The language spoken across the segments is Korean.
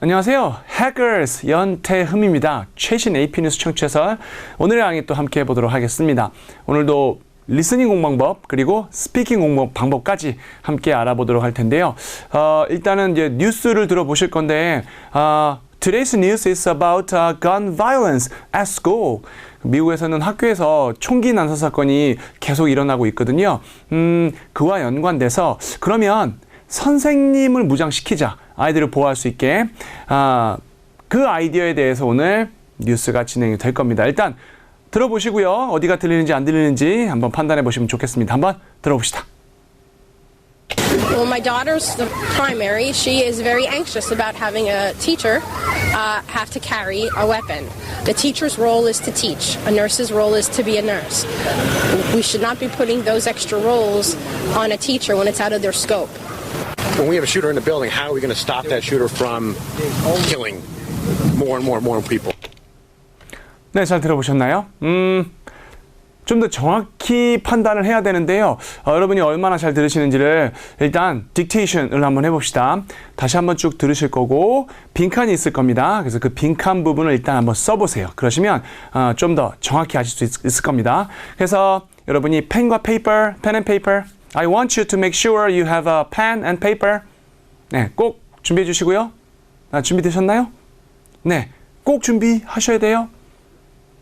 안녕하세요. Hackers 연태흠입니다. 최신 AP 뉴스 청취해서 오늘의 강의 또 함께 해보도록 하겠습니다. 오늘도 리스닝 공방법 그리고 스피킹 공방 방법까지 함께 알아보도록 할 텐데요. 어, 일단은 이제 뉴스를 들어보실 건데 어, Today's news is about uh, gun violence at school. 미국에서는 학교에서 총기 난사 사건이 계속 일어나고 있거든요. 음, 그와 연관돼서 그러면 선생님을 무장시키자. 아이들을 보호할 수 있게. 아, 그 아이디어에 대해서 오늘 뉴스가 진행이 될 겁니다. 일단 들어보시고요. 어디가 들리는지 안 들리는지 한번 판단해 보시면 좋겠습니다. 한번 들어봅시다. Well, my daughter's the primary. She is very anxious about having a teacher uh, have to carry a weapon. The teacher's role is to teach. A nurse's role is to be a nurse. We should not be putting those extra roles on a teacher when it's out of their scope. When we have a shooter in the building, how are we going to stop that shooter from killing more and more and more people? 네, 잘 들어보셨나요? 음, 좀 더 정확히 판단을 해야 되는데요. 어, 여러분이 얼마나 잘 들으시는지를 일단 딕테이션을 한번 해봅시다. 다시 한번 쭉 들으실 거고 빈칸이 있을 겁니다. 그래서 그 빈칸 부분을 일단 한번 써보세요. 그러시면 어, 좀 더 정확히 아실 수 있, 있을 겁니다. 그래서 여러분이 펜과 페이퍼, 펜앤 페이퍼 I want you to make sure you have a pen and paper. 네, 꼭 준비해 주시고요. 아, 준비되셨나요? 네, 꼭 준비하셔야 돼요.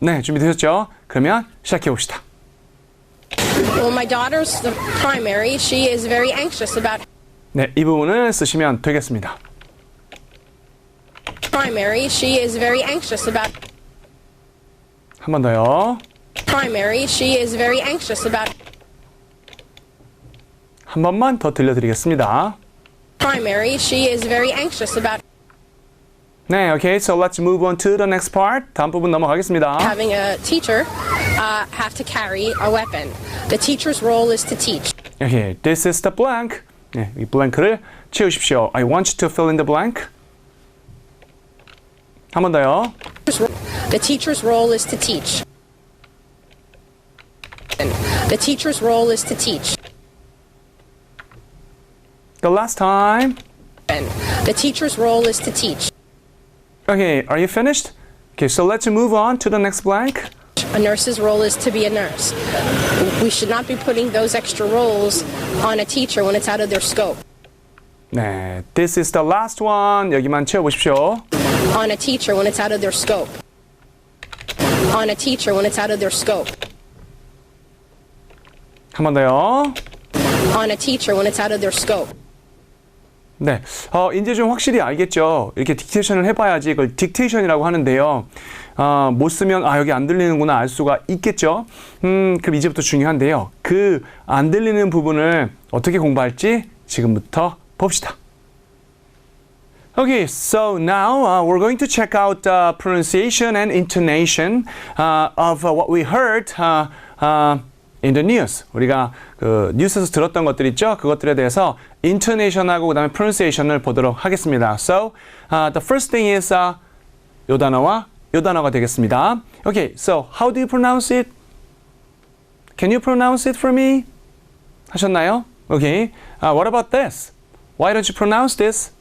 네, 준비되셨죠? 그러면 시작해 봅시다. Well, my daughter's the primary. She is very anxious about 네, 이 부분을 쓰시면 되겠습니다. primary. She is very anxious about 한 번 더요. primary. She is very anxious about 한 번만 더 들려드리겠습니다. primary. She is very anxious about 네, 오케이. So let's move on to the next part. 다음 부분 넘어가겠습니다. having a teacher uh, have to carry a weapon. The teacher's role is to teach. 오케이. This is the blank. 네, 이 블랭크를 채우십시오. I want you to fill in the blank. 한 번 더요. The teacher's role is to teach. The teacher's role is to teach. The last time. The teacher's role is to teach. Okay, are you finished? Okay, so let's move on to the next blank. A nurse's role is to be a nurse. We should not be putting those extra roles on a teacher when it's out of their scope. 네, this is the last one. 여기만 채워보십시오. On a teacher when it's out of their scope. On a teacher when it's out of their scope. 한 번 더요. On a teacher when it's out of their scope. 네, 어, 이제 좀 확실히 알겠죠. 이렇게 딕테이션을 해봐야지 이걸 딕테이션이라고 하는데요. 어, 못 쓰면 아 여기 안 들리는구나 알 수가 있겠죠. 음, 그럼 이제부터 중요한데요. 그 안 들리는 부분을 어떻게 공부할지 지금부터 봅시다. Okay, so now uh, we're going to check out the pronunciation and intonation uh, of uh, what we heard uh, uh, in the news. 우리가 그 뉴스에서 들었던 것들 있죠? 그것들에 대해서 intonation하고 그다음에 pronunciation을 보도록 하겠습니다. So uh, the first thing is uh, 요 단어와 요 단어가 되겠습니다. Okay, so how do you pronounce it? Can you pronounce it for me? 하셨나요? Okay. Uh, what about this? Why don't you pronounce this?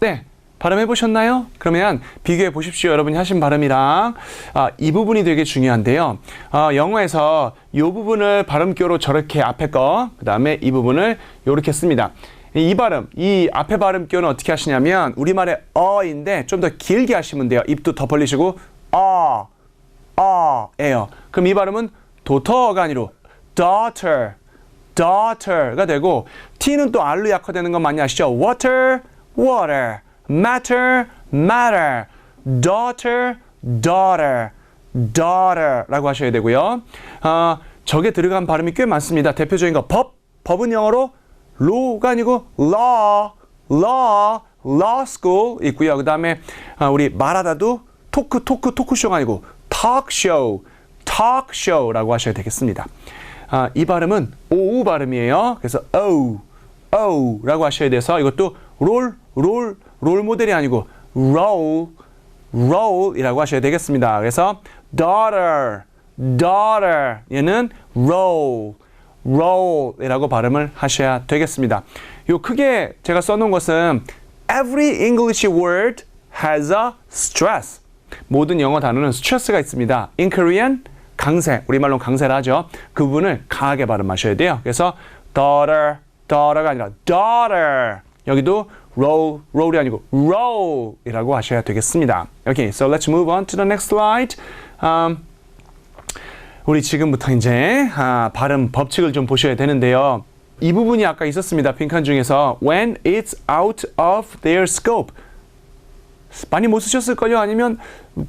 네. 발음해 보셨나요? 그러면 비교해 보십시오. 여러분이 하신 발음이랑 아, 이 부분이 되게 중요한데요. 아, 영어에서 이 부분을 발음교로 저렇게 앞에 거, 그 다음에 이 부분을 이렇게 씁니다. 이 발음, 이 앞에 발음교는 어떻게 하시냐면 우리말의 어인데 좀 더 길게 하시면 돼요. 입도 더 벌리시고 어, 어예요. 그럼 이 발음은 도터가 아니로 daughter, daughter가 되고 t는 또 r로 약화되는 건 많이 아시죠? water, water, matter, matter, daughter, daughter, daughter라고 하셔야 되고요. 어, 저게 들어간 발음이 꽤 많습니다. 대표적인 거 법, 법은 영어로 law가 아니고 law, law, law school 있고요. 그 다음에 우리 말하다도 토크, 토크, 토크쇼가 아니고 talk show, talk show라고 하셔야 되겠습니다. 아, 이 발음은 오우 발음이에요. 그래서 o, o라고 하셔야 돼서 이것도 롤, 롤, 롤 모델이 아니고 roll, roll이라고 하셔야 되겠습니다. 그래서 daughter, daughter 얘는 roll, roll이라고 발음을 하셔야 되겠습니다. 요 크게 제가 써놓은 것은 Every English word has a stress. 모든 영어 단어는 스트레스가 있습니다. In Korean, 강세. 우리말로 강세를 하죠. 그 부분을 강하게 발음하셔야 돼요. 그래서 daughter, daughter가 아니라 daughter. 여기도 roll, roll이 아니고 roll이라고 하셔야 되겠습니다. Okay, so let's move on to the next slide. Um, 우리 지금부터 이제 아, 발음 법칙을 좀 보셔야 되는데요. 이 부분이 아까 있었습니다. 빈칸 중에서 when it's out of their scope. 많이 못 쓰셨을걸요? 아니면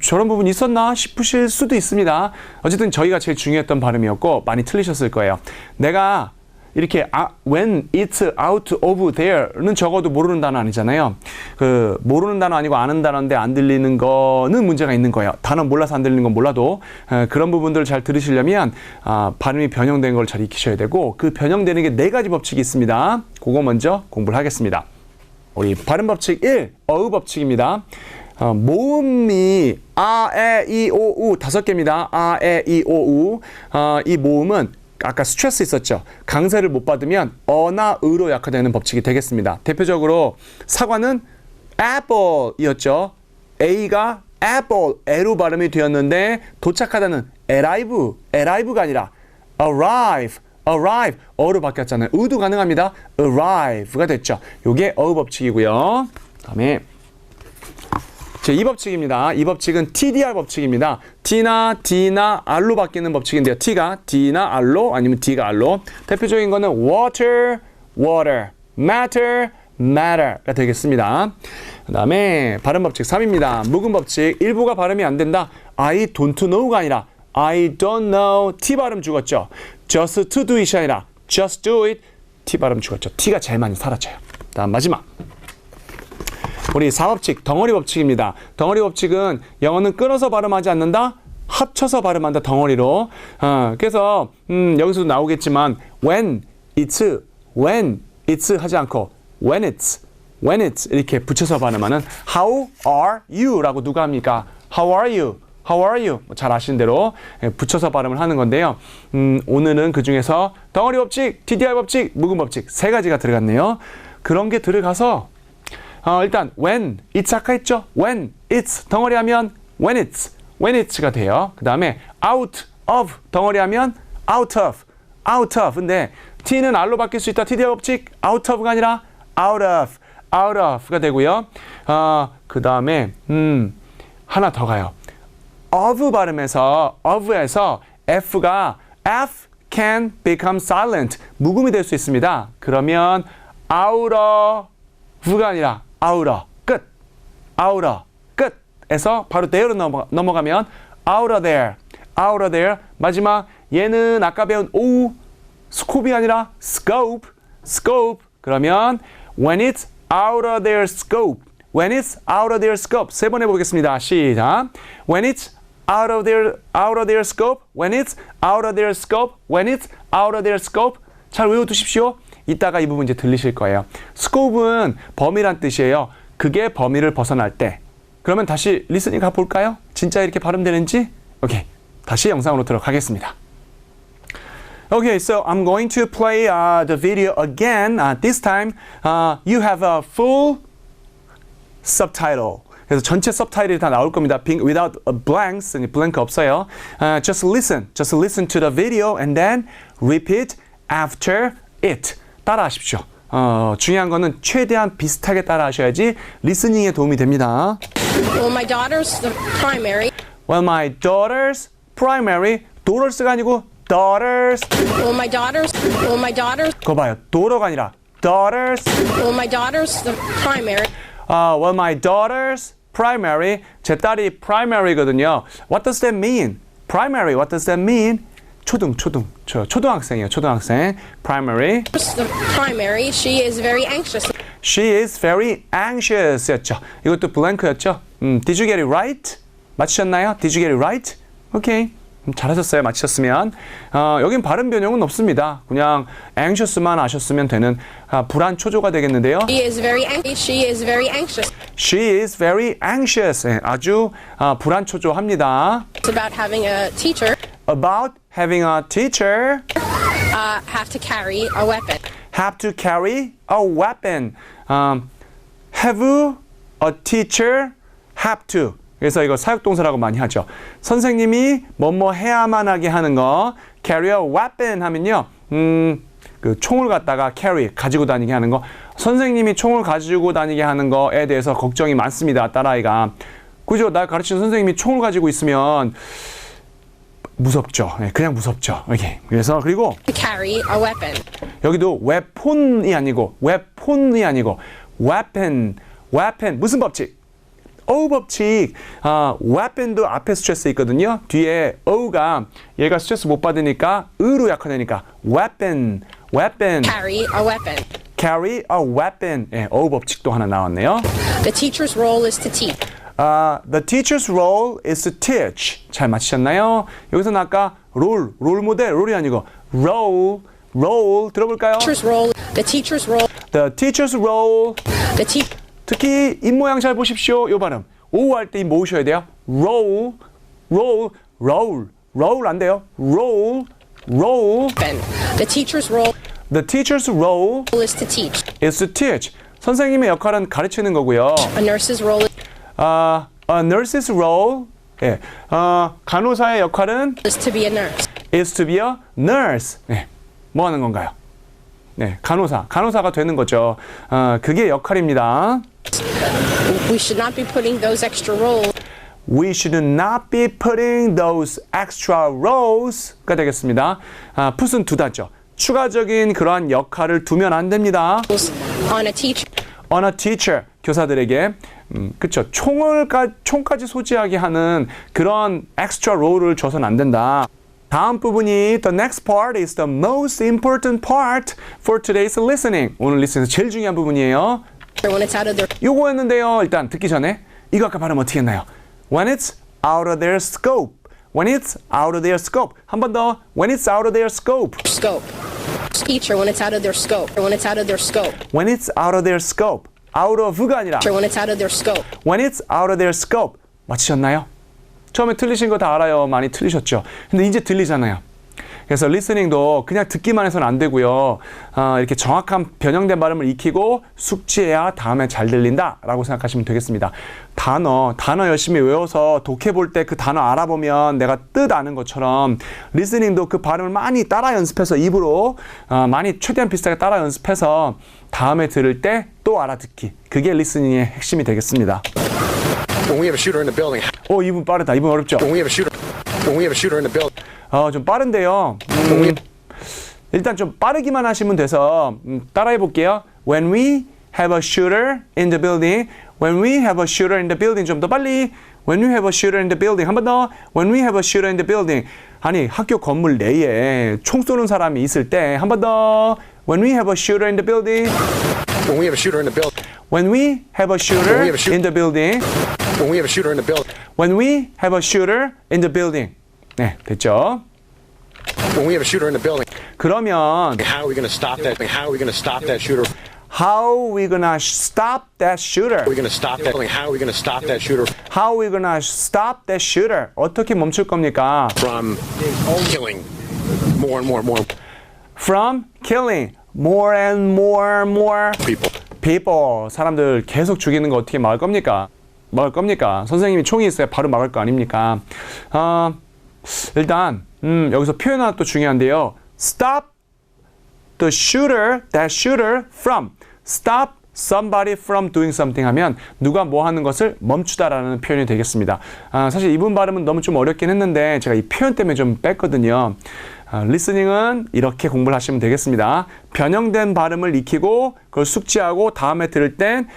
저런 부분이 있었나 싶으실 수도 있습니다. 어쨌든 저희가 제일 중요했던 발음이었고 많이 틀리셨을 거예요. 내가 이렇게 아, when it's out of there는 적어도 모르는 단어 아니잖아요. 그 모르는 단어 아니고 아는 단어인데 안 들리는 거는 문제가 있는 거예요. 단어 몰라서 안 들리는 건 몰라도 에, 그런 부분들을 잘 들으시려면 아, 발음이 변형된 걸 잘 익히셔야 되고 그 변형되는 게 네 가지 법칙이 있습니다. 그거 먼저 공부를 하겠습니다. 우리 발음 법칙 1, 어휘 법칙입니다. 어, 모음이 아, 에, 이, 오, 우 다섯 개입니다. 아, 에, 이, 오, 우. 어, 이 모음은 아까 스트레스 있었죠. 강세를 못 받으면 어나 의로 약화되는 법칙이 되겠습니다. 대표적으로 사과는 apple이었죠. A가 apple, A로 발음이 되었는데 도착하다는 arrive, arrive가 아니라 arrive, arrive, 어로 바뀌었잖아요. 의도 가능합니다. arrive가 됐죠. 요게 어휘 법칙이고요. 다음에 제 2법칙입니다. 이 법칙은 TDR 법칙입니다. T나 D나 R로 바뀌는 법칙인데요. T가 D나 R로 아니면 D가 R로 대표적인 거는 water, water, matter, matter가 되겠습니다. 그 다음에 발음 법칙 3입니다. 묵은 법칙 일부가 발음이 안 된다. I don't know가 아니라 I don't know T 발음 죽었죠. just to do it이 아니라 just do it T 발음 죽었죠. T가 제일 많이 사라져요. 다음 마지막 우리 사법칙 덩어리 법칙입니다. 덩어리 법칙은 영어는 끊어서 발음하지 않는다. 합쳐서 발음한다 덩어리로. 어, 그래서 음, 여기서도 나오겠지만 when it's when it's 하지 않고 when it's when it's 이렇게 붙여서 발음하는 how are you라고 누가 합니까? how are you? How are you? 뭐잘 아시는 대로 예, 붙여서 발음을 하는 건데요. 음, 오늘은 그 중에서 덩어리 법칙, TDR 법칙, 묵은 법칙 세 가지가 들어갔네요. 그런 게 들어가서 어, 일단 when it's 아까 했죠. when it's 덩어리 하면 when it's when it's가 돼요. 그 다음에 out of 덩어리 하면 out of out of 근데 t는 r로 바뀔 수 있다. TDR 법칙 out of가 아니라 out of out of가 되고요. 어, 그 다음에 음 하나 더 가요. of 발음에서 of에서 f가 f can become silent 묵음이 될 수 있습니다. 그러면 out of가 아니라 of 끝 of 끝에서 바로 there로 넘어, 넘어가면 out of there out of there 마지막 얘는 아까 배운 o scope이 아니라 scope scope 그러면 when it's out of their scope when it's out of their scope 세 번 해보겠습니다. 시작 when it's out of their out of their scope when it's out of their scope when it's out of their scope 잘 외워두십시오. 이따가 이 부분 이제 들리실 거예요. scope은 범위란 뜻이에요. 그게 범위를 벗어날 때. 그러면 다시 리스닝 가볼까요? 진짜 이렇게 발음되는지? 오케이. 다시 영상으로 들어가겠습니다. Okay, so I'm going to play uh, the video again. Uh, this time, uh, you have a full subtitle. 그래서 전체 subtitle이 다 나올 겁니다. Without blanks, blank 없어요. Uh, just listen, just listen to the video and then repeat after it. 따라하십시오. 어, 중요한 거는 최대한 비슷하게 따라하셔야지 리스닝에 도움이 됩니다. Well, my daughter's the primary. Well, my daughter's primary, daughters가 아니고 daughters. Well, my daughter's. Well, my daughter's. 그거 봐요. daughter가 아니라 daughters. Well, my daughter's the primary. Uh, well, my daughter's primary. 제 딸이 primary거든요. What does that mean? Primary. What does that mean? 초등, 초등, 초, 초등학생이에요. 초등학생. Primary. Primary. She is very anxious. She is very anxious였죠. 이것도 blank였죠. 음, did you get it right? 맞추셨나요? Did you get it right? 오케이. 음, 잘하셨어요. 맞추셨으면. 어, 여긴 발음 변형은 없습니다. 그냥 anxious만 아셨으면 되는 아, 불안 초조가 되겠는데요. She is very anxious. She is very anxious She is very anxious. 예, 아주 아, 불안 초조합니다. about having a teacher About having a teacher uh, have to carry a weapon. have to carry a weapon. 음, have a teacher have to. 그래서 이거 사역동사라고 많이 하죠. 선생님이 뭐뭐 해야만 하게 하는 거. carry a weapon 하면요. 음, 그 총을 갖다가 carry 가지고 다니게 하는 거. 선생님이 총을 가지고 다니게 하는 거에 대해서 걱정이 많습니다. 딸아이가. 그죠? 날 가르치는 선생님이 총을 가지고 있으면 무섭죠. 예, 그냥 무섭죠. 이게. 그래서 그리고 To carry a weapon. 여기도 웨폰이 아니고 웨폰이 아니고 weapon, weapon 무슨 법칙? 어우 법칙. 아, weapon도 앞에 스트레스 있거든요. 뒤에 어우가 얘가 스트레스 못 받으니까 으로 약화되니까 weapon, weapon, Carry a weapon. carry a weapon. 예, 어우 법칙도 하나 나왔네요. The teacher's role is to teach. 아, the teacher's role is to teach. 잘 맞히셨나요? 여기서는 아까 롤, 롤 모델, 롤이 아니고 role, role 들어볼까요? Teacher's role. The teacher's role. The teacher's role. The te- 특히 입 모양 잘 보십시오. 요 발음. 오할때 입 모으셔야 돼요. roll, roll, roll, roll 안 돼요. roll, roll. The teacher's role The teacher's role is to teach. is to teach. 선생님의 역할은 가르치는 거고요. A nurse's role 아, a nurse's role. 예. 어, 간호사의 역할은 is to be a nurse. is to be a nurse. 네. 뭐 하는 건가요? 네, 간호사. 간호사가 되는 거죠. 어, 그게 역할입니다. We should not be putting those extra roles We should not be putting those extra rows가 되겠습니다. 아, 풋은 두 단죠. 추가적인 그러한 역할을 두면 안 됩니다. on a teacher. On a teacher 교사들에게 음, 그쵸 총을 까, 총까지 소지하게 하는 그런 extra row를 줘선 안 된다. 다음 부분이 the next part is the most important part for today's listening. 오늘 리스닝에서 제일 중요한 부분이에요. when it's out of their 요거였는데요. 일단 듣기 전에 이거 아까 발음 어떻게 했나요? When it's out of their scope. When it's out of their scope. 한 번 더. When it's out of their scope. scope. Teacher when it's out of their scope. When it's out of their scope. When it's out of their scope. Out of가 아니라 When it's out of their scope. when it's out of their scope. 맞히셨나요? 처음에 틀리신 거 다 알아요. 많이 틀리셨죠. 근데 이제 들리잖아요. 그래서 리스닝도 그냥 듣기만 해서는 안 되고요. 어, 이렇게 정확한 변형된 발음을 익히고 숙지해야 다음에 잘 들린다라고 생각하시면 되겠습니다. 단어, 단어 열심히 외워서 독해 볼 때 그 단어 알아보면 내가 뜻 아는 것처럼 리스닝도 그 발음을 많이 따라 연습해서 입으로 어, 많이 최대한 비슷하게 따라 연습해서 다음에 들을 때 또 알아듣기. 그게 리스닝의 핵심이 되겠습니다. When we have a shooter in the building, 오, 이분 빠르다. 이분 어렵죠? when we have a shooter, when we have a shooter in the building, 어, 좀 빠른데요. 음, 일단 좀 빠르기만 하시면 돼서 음, 따라해 볼게요. When we have a shooter in the building, when we have a shooter in the building 좀 더 빨리. When we have a shooter in the building 한 번 더. When we have a shooter in the building 아니 학교 건물 내에 총 쏘는 사람이 있을 때 한 번 더. When we have a shooter in the building, when we have a shooter in the building, when we have a shooter in the building, when we have a shooter in the building, when we have a shooter in the building. 네, 됐죠? when we have a shooter in the building, 그러면 how are we going to stop that? How are we going to stop that shooter? How we gonna stop that shooter? How are we going to stop that? How are we going to stop that shooter How we gonna stop that shooter? 어떻게 멈출 겁니까? from killing more and more and more From killing more and more and more people? people. 사람들 계속 죽이는 거 어떻게 막을 겁니까? 막을 겁니까? 선생님이 총이 있어야 바로 막을 거 아닙니까? 아, 일단 음, 여기서 표현 하나 또 중요한데요. Stop the shooter, that shooter from. Stop somebody from doing something 하면 누가 뭐 하는 것을 멈추다라는 표현이 되겠습니다. 아, 사실 이분 발음은 너무 좀 어렵긴 했는데 제가 이 표현 때문에 좀 뺐거든요. 아, 리스닝은 이렇게 공부를 하시면 되겠습니다. 변형된 발음을 익히고 그걸 숙지하고 다음에 들을 땐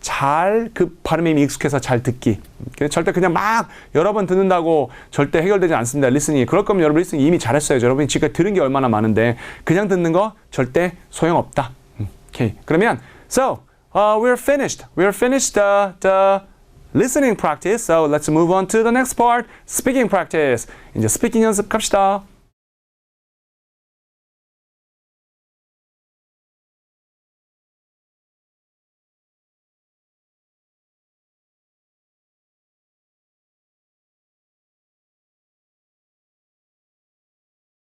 잘 그 발음이 익숙해서 잘 듣기. 근데 절대 그냥 막 여러 번 듣는다고 절대 해결되지 않습니다. 리스닝이. 그럴 거면 여러분 리스닝 이미 잘했어요. 여러분이 지금까지 들은 게 얼마나 많은데 그냥 듣는 거 절대 소용없다. 음, 오케이. 그러면 so uh, we're finished. We're finished the the listening practice. So let's move on to the next part, speaking practice. 이제 스피킹 연습 갑시다.